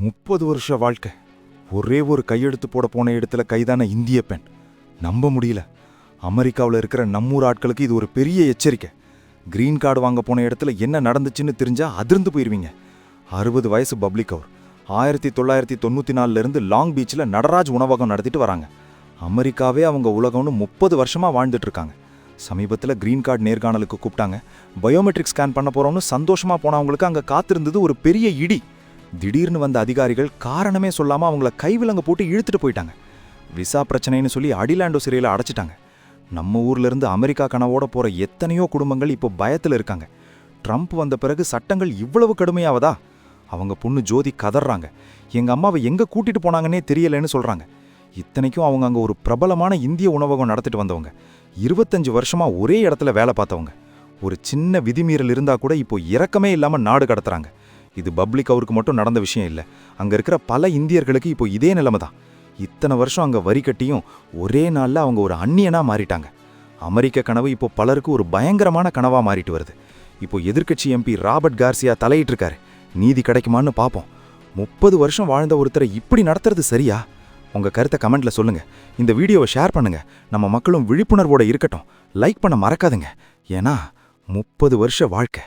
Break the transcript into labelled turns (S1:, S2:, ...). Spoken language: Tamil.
S1: முப்பது வருஷ வாழ்க்கை. ஒரே ஒரு கையெழுத்து போட போன இடத்துல கைதான இந்திய பெண். நம்ப முடியல. அமெரிக்காவில் இருக்கிற நம்மூர் ஆட்களுக்கு இது ஒரு பெரிய எச்சரிக்கை. கிரீன் கார்டு வாங்க போன இடத்துல என்ன நடந்துச்சுன்னு தெரிஞ்சால் அதிர்ந்து போயிருவீங்க. அறுபது வயசு பப்ளிக் அவர். ஆயிரத்தி தொள்ளாயிரத்தி தொண்ணூற்றி நாலுலேருந்து லாங் பீச்சில் நடராஜ் உணவகம் நடத்திட்டு வராங்க. அமெரிக்காவே அவங்க உலகம்னு முப்பது வருஷமாக வாழ்ந்துட்டு இருக்காங்க சமீபத்தில் கிரீன் கார்டு நேர்காணலுக்கு கூப்பிட்டாங்க. பயோமெட்ரிக் ஸ்கேன் பண்ண போறோம்னு சந்தோஷமாக போனவங்களுக்கு அங்கே காத்திருந்தது ஒரு பெரிய இடி. திடீர்னு வந்த அதிகாரிகள் காரணமே சொல்லாமல் அவங்கள கைவிலங்க போட்டு இழுத்துட்டு போயிட்டாங்க. விசா பிரச்சனைன்னு சொல்லி அடிலாண்டோ சிறையில் அடைச்சிட்டாங்க. நம்ம ஊர்லேருந்து அமெரிக்கா கனவோட போகிற எத்தனையோ குடும்பங்கள் இப்போ பயத்தில் இருக்காங்க. ட்ரம்ப் வந்த பிறகு சட்டங்கள் இவ்வளவு கடுமையாவதா? அவங்க பொண்ணு ஜோதி கதறாங்க. எங்கள் அம்மாவை எங்கே கூட்டிகிட்டு போனாங்கன்னே தெரியலன்னு சொல்கிறாங்க இத்தனைக்கும் அவங்க அங்கே ஒரு பிரபலமான இந்திய உணவகம் நடத்திட்டு வந்தவங்க. இருபத்தஞ்சு வருஷமாக ஒரே இடத்துல வேலை பார்த்தவங்க. ஒரு சின்ன விதிமீறல் இருந்தால் கூட இப்போ இறக்கமே இல்லாமல் நாடு கடத்துறாங்க. இது பப்ளிக் அவருக்கு மட்டும் நடந்த விஷயம் இல்லை. அங்கே இருக்கிற பல இந்தியர்களுக்கு இப்போ இதே நிலைமை தான். இத்தனை வருஷம் அங்கே வரி கட்டியும் ஒரே நாளில் அவங்க ஒரு அந்நியனாக மாறிட்டாங்க. அமெரிக்க கனவு இப்போ பலருக்கு ஒரு பயங்கரமான கனவாக மாறிட்டு வருது. இப்போ எதிர்க்கட்சி எம்பி ராபர்ட் கார்சியா தலையிட்டிருக்காரு. நீதி கிடைக்குமான்னு பார்ப்போம் முப்பது வருஷம் வாழ்ந்த ஒருத்தரை இப்படி நடத்துறது சரியா? உங்கள் கருத்தை கமெண்ட்டில் சொல்லுங்கள் இந்த வீடியோவை ஷேர் பண்ணுங்கள் நம்ம மக்களும் விழிப்புணர்வோடு இருக்கட்டும். லைக் பண்ண மறக்காதுங்க. ஏன்னா முப்பது வருஷ வாழ்க்கை.